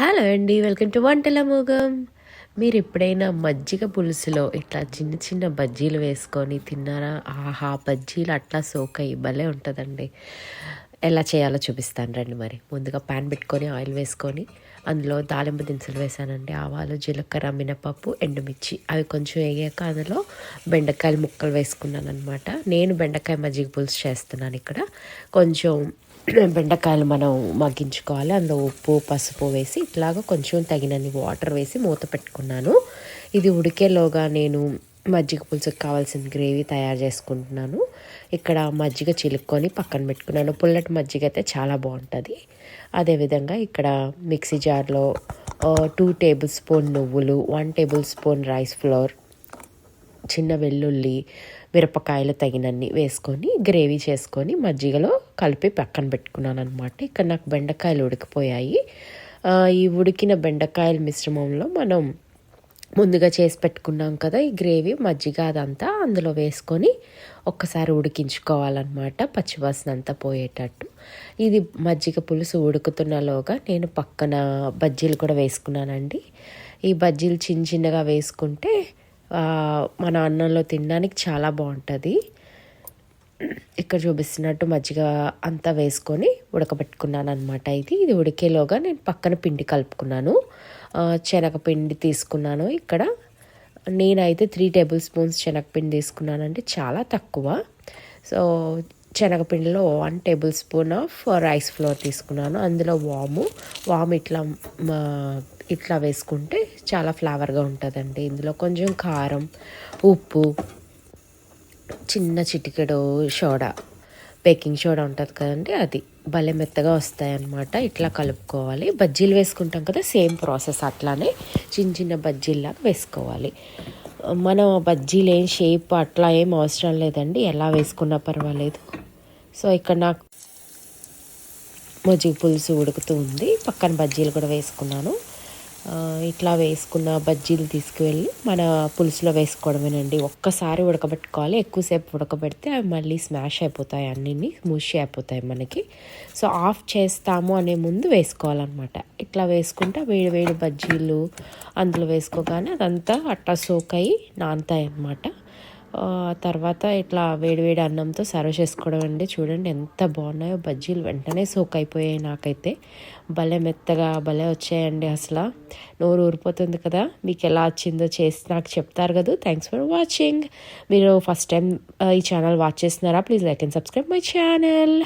Hello అండి welcome to వంటల మోగం. మీరు ఎప్పుడైనా మజ్జిగ పులుసులో ఇట్లా చిన్న చిన్న బజ్జీలు వేసుకొని తిన్నారా? ఆహా బజ్జీలు అట్లా సోకయి భలే ఉంటుందండి. ఎలా చేయాలో చూపిస్తాను రండి మరి. ముందుగా ప్యాన్ పెట్టుకొని ఆయిల్ వేసుకొని అందులో దాలింపు దినుసులు వేసానండి. ఆవాలు జీలకర్ర మినపప్పు ఎండుమిర్చి. అవి కొంచెం వేగాక అందులో బెండకాయలు ముక్కలు వేసుకున్నాను అనమాట నేను బెండకాయ మజ్జిగ పులుసు చేస్తున్నాను ఇక్కడ. కొంచెం బెండకాయలు మనం మగ్గించుకోవాలి. అందులో ఉప్పు పసుపు వేసి ఇట్లాగ కొంచెం తగినన్ని వాటర్ వేసి మూత పెట్టుకున్నాను. ఇది ఉడికేలోగా నేను మజ్జిగ పులుసుకు కావాల్సిన గ్రేవీ తయారు చేసుకుంటున్నాను. ఇక్కడ మజ్జిగ చిలుక్కొని పక్కన పెట్టుకున్నాను. పుల్లటి మజ్జిగ అయితే చాలా బాగుంటుంది. అదేవిధంగా ఇక్కడ మిక్సీ జార్లో టూ టేబుల్ స్పూన్ నువ్వులు one tablespoon rice flour చిన్న వెల్లుల్లి మిరపకాయలు తగినన్ని వేసుకొని గ్రేవీ చేసుకొని మజ్జిగలో కలిపి పక్కన పెట్టుకున్నాను అనమాట ఇక్కడ నాకు బెండకాయలు ఉడికిపోయాయి. ఈ ఉడికిన బెండకాయల మిశ్రమంలో మనం ముందుగా చేసి పెట్టుకున్నాం కదా ఈ గ్రేవీ మజ్జిగ అదంతా అందులో వేసుకొని ఒక్కసారి ఉడికించుకోవాలన్నమాట పచ్చివాసన అంతా పోయేటట్టు. ఇది మజ్జిగ పులుసు ఉడుకుతున్నలోగా నేను పక్కన బజ్జీలు కూడా వేసుకున్నానండి. ఈ బజ్జీలు చిన్న చిన్నగా వేసుకుంటే మన అన్నంలో తినడానికి చాలా బాగుంటుంది. ఇక్కడ చూపిస్తున్నట్టు మజ్జిగ అంతా వేసుకొని ఉడకబెట్టుకున్నాను అనమాట ఇది. ఇది ఉడికేలోగా నేను పక్కన పిండి కలుపుకున్నాను. శనగపిండి తీసుకున్నాను ఇక్కడ. నేనైతే త్రీ టేబుల్ స్పూన్స్ శనగపిండి తీసుకున్నానంటే చాలా తక్కువ. So శనగపిండిలో one tablespoon of rice flour తీసుకున్నాను. అందులో వాము. వాము ఇట్లా ఇట్లా వేసుకుంటే చాలా ఫ్లేవర్గా ఉంటుందండి. ఇందులో కొంచెం కారం ఉప్పు చిన్న చిటికెడు సోడా బేకింగ్ సోడా ఉంటుంది కదండి అది. భలే మెత్తగా వస్తాయి అన్నమాట ఇట్లా కలుపుకోవాలి. బజ్జీలు వేసుకుంటాం కదా సేమ్ ప్రాసెస్ అట్లానే చిన్న చిన్న బజ్జీల్లాగా వేసుకోవాలి. మనం బజ్జీలు ఏం షేప్ అట్లా ఏం అవసరం లేదండి. ఎలా వేసుకున్నా పర్వాలేదు. సో ఇక్కడ నాకు మజ్జిగ పులుసు ఉడుకుతూ ఉంది. పక్కన బజ్జీలు కూడా వేసుకున్నాను. ఇట్లా వేసుకున్న బజ్జీలు తీసుకువెళ్ళి మన పులుసులో వేసుకోవడమేనండి. ఒక్కసారి ఉడకబెట్టుకోవాలి. ఎక్కువసేపు ఉడకబెడితే అవి మళ్ళీ స్మాష్ అయిపోతాయి. అన్నీ మూషి అయిపోతాయి మనకి. సో ఆఫ్ చేస్తాము అనే ముందు వేసుకోవాలన్నమాట. ఇట్లా వేసుకుంటే వేడి వేడి బజ్జీలు అందులో వేసుకోగానే అదంతా అట్టా సోక్ అయ్యి నానతాయి అన్నమాట తర్వాత ఇట్లా వేడివేడి అన్నంతో సర్వ్ చేసుకోవడం అండి. చూడండి ఎంత బాగున్నాయో బజ్జీలు వెంటనే సోక్ అయిపోయాయి నాకైతే. భలే మెత్తగా భలే వచ్చాయండి అసలు. నోరు ఊరిపోతుంది కదా. మీకు ఎలా వచ్చిందో చేసి నాకు చెప్తారు కదా. థ్యాంక్స్ ఫర్ వాచింగ్ మీరు ఫస్ట్ టైం ఈ ఛానల్ వాచ్ చేస్తున్నారా? Please like and subscribe my channel